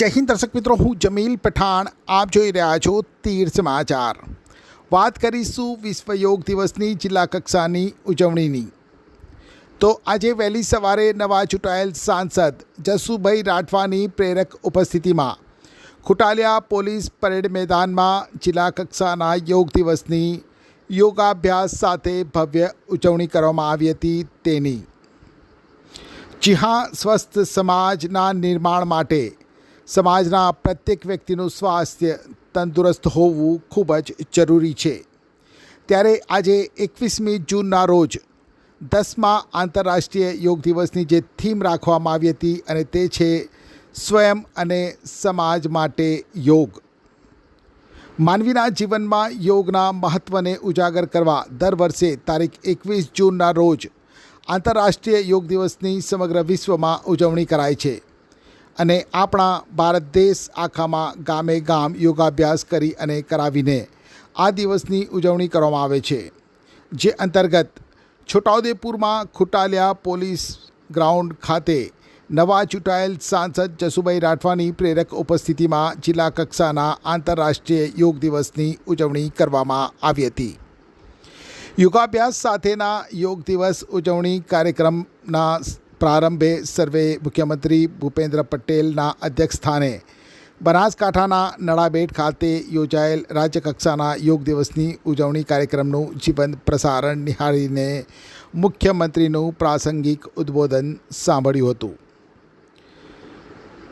જય દર્શક મિત્રો, હું જમીલ પઠાણ. આપ જોઈ રહ્યા છો તીર સમાચાર. વાત કરીશું વિશ્વ યોગ દિવસની જિલ્લા કક્ષાની ઉજવણીની. તો આજે વહેલી સવારે નવા ચૂંટાયેલ સાંસદ જસુભાઈ રાઠવાની પ્રેરક ઉપસ્થિતિમાં ખુટાલિયા પોલીસ પરેડ મેદાનમાં જિલ્લા કક્ષાના યોગ દિવસની યોગાભ્યાસ સાથે ભવ્ય ઉજવણી કરવામાં આવી હતી તેની. જી હા, સ્વસ્થ સમાજના નિર્માણ માટે સમાજના પ્રત્યેક વ્યક્તિનું સ્વાસ્થ્ય તંદુરસ્ત હોવું ખૂબ જ જરૂરી છે. ત્યારે આજે એકવીસમી જૂનના રોજ દસમા આંતરરાષ્ટ્રીય યોગ દિવસની જે થીમ રાખવામાં આવી હતી અને તે છે સ્વયં અને સમાજ માટે યોગ. માનવીના જીવનમાં યોગના મહત્ત્વને ઉજાગર કરવા દર વર્ષે તારીખ એકવીસ જૂનના રોજ આંતરરાષ્ટ્રીય યોગ દિવસની સમગ્ર વિશ્વમાં ઉજવણી કરાય છે. અને આપણા ભારત દેશ આખામાં ગામે ગામ યોગાભ્યાસ કરી અને કરાવીને આ દિવસની ઉજવણી કરવામાં આવે છે. જે અંતર્ગત છોટાઉદેપુરમાં ખુટાલિયા પોલીસ ગ્રાઉન્ડ ખાતે નવા ચૂંટાયેલ સાંસદ જસુભાઈ રાઠવાની પ્રેરક ઉપસ્થિતિમાં જિલ્લા કક્ષાના આંતરરાષ્ટ્રીય યોગ દિવસની ઉજવણી કરવામાં આવી હતી. યોગાભ્યાસ સાથેના યોગ દિવસ ઉજવણી કાર્યક્રમના પ્રારંભે સર્વે મુખ્યમંત્રી ભૂપેન્દ્ર પટેલના અધ્યક્ષસ્થાને બનાસકાંઠાના નડાબેટ ખાતે યોજાયેલ રાજ્યકક્ષાના યોગ દિવસની ઉજવણી કાર્યક્રમનું જીવંત પ્રસારણ નિહાળીને મુખ્યમંત્રીનું પ્રાસંગિક ઉદ્બોધન સાંભળ્યું હતું.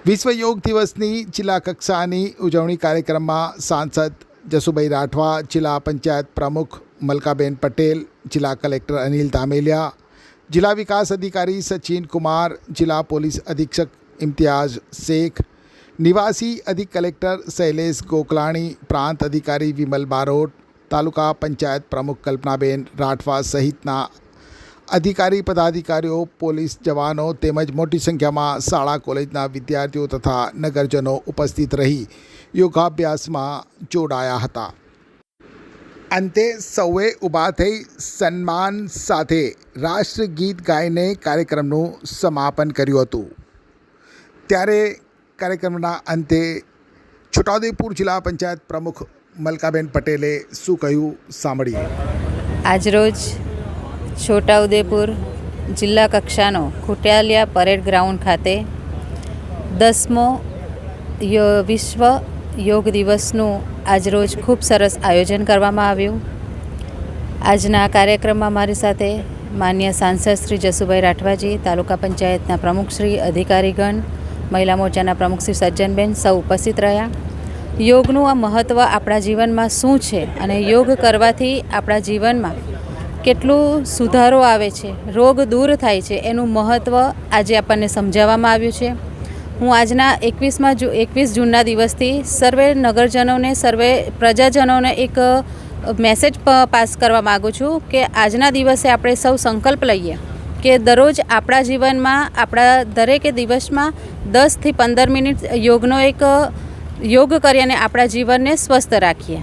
વિશ્વ યોગ દિવસની જિલ્લા કક્ષાની ઉજવણી કાર્યક્રમમાં સાંસદ જસુભાઈ રાઠવા, જિલ્લા પંચાયત પ્રમુખ મલકાબેન પટેલ, જિલ્લા કલેક્ટર અનિલ ધામેલિયા જિલ્લા વિકાસ અધિકારી સચિન કુમાર, જિલ્લા પોલીસ અધિક્ષક ઇમ્તિયાઝ શેખ, નિવાસી અધિક કલેક્ટર શૈલેષ ગોકલાણી, પ્રાંત અધિકારી વિમલ બારોટ, તાલુકા પંચાયત પ્રમુખ કલ્પનાબેન રાઠવા સહિતના અધિકારી પદાધિકારીઓ, પોલીસ જવાનો તેમજ મોટી સંખ્યામાં શાળા, કોલેજના વિદ્યાર્થીઓ તથા નગરજનો ઉપસ્થિત રહી યોગાભ્યાસમાં જોડાયા હતા. અંતે સૌએ ઊભા થઈ સન્માન સાથે રાષ્ટ્રગીત ગાઈને કાર્યક્રમનું સમાપન કર્યું હતું. ત્યારે કાર્યક્રમના અંતે છોટાઉદેપુર જિલ્લા પંચાયત પ્રમુખ મલકાબેન પટેલે શું કહ્યું સાંભળીએ. આજરોજ છોટાઉદેપુર જિલ્લા કક્ષાનો ખોટાલિયા પરેડ ગ્રાઉન્ડ ખાતે દસમો વિશ્વ યોગ દિવસનું આજરોજ ખૂબ સરસ આયોજન કરવામાં આવ્યું. આજના કાર્યક્રમમાં મારી સાથે માન્ય સાંસદ શ્રી જસુભાઈ રાઠવાજી, તાલુકા પંચાયતના પ્રમુખશ્રી અધિકારીગણ, મહિલા મોરચાના પ્રમુખશ્રી સજ્જનબેન સૌ ઉપસ્થિત રહ્યા. યોગનું આ મહત્ત્વ આપણા જીવનમાં શું છે અને યોગ કરવાથી આપણા જીવનમાં કેટલું સુધારો આવે છે, રોગ દૂર થાય છે, એનું મહત્ત્વ આજે આપણને સમજાવવામાં આવ્યું છે. હું આજના એકવીસમાં જૂ, એકવીસ જૂનના દિવસથી સર્વે નગરજનોને, સર્વે પ્રજાજનોને એક મેસેજ પાસ કરવા માગું છું કે આજના દિવસે આપણે સૌ સંકલ્પ લઈએ કે દરરોજ આપણા જીવનમાં, આપણા દરેકે દિવસમાં દસથી પંદર મિનિટ યોગનો એક યોગ કરી અને આપણા જીવનને સ્વસ્થ રાખીએ.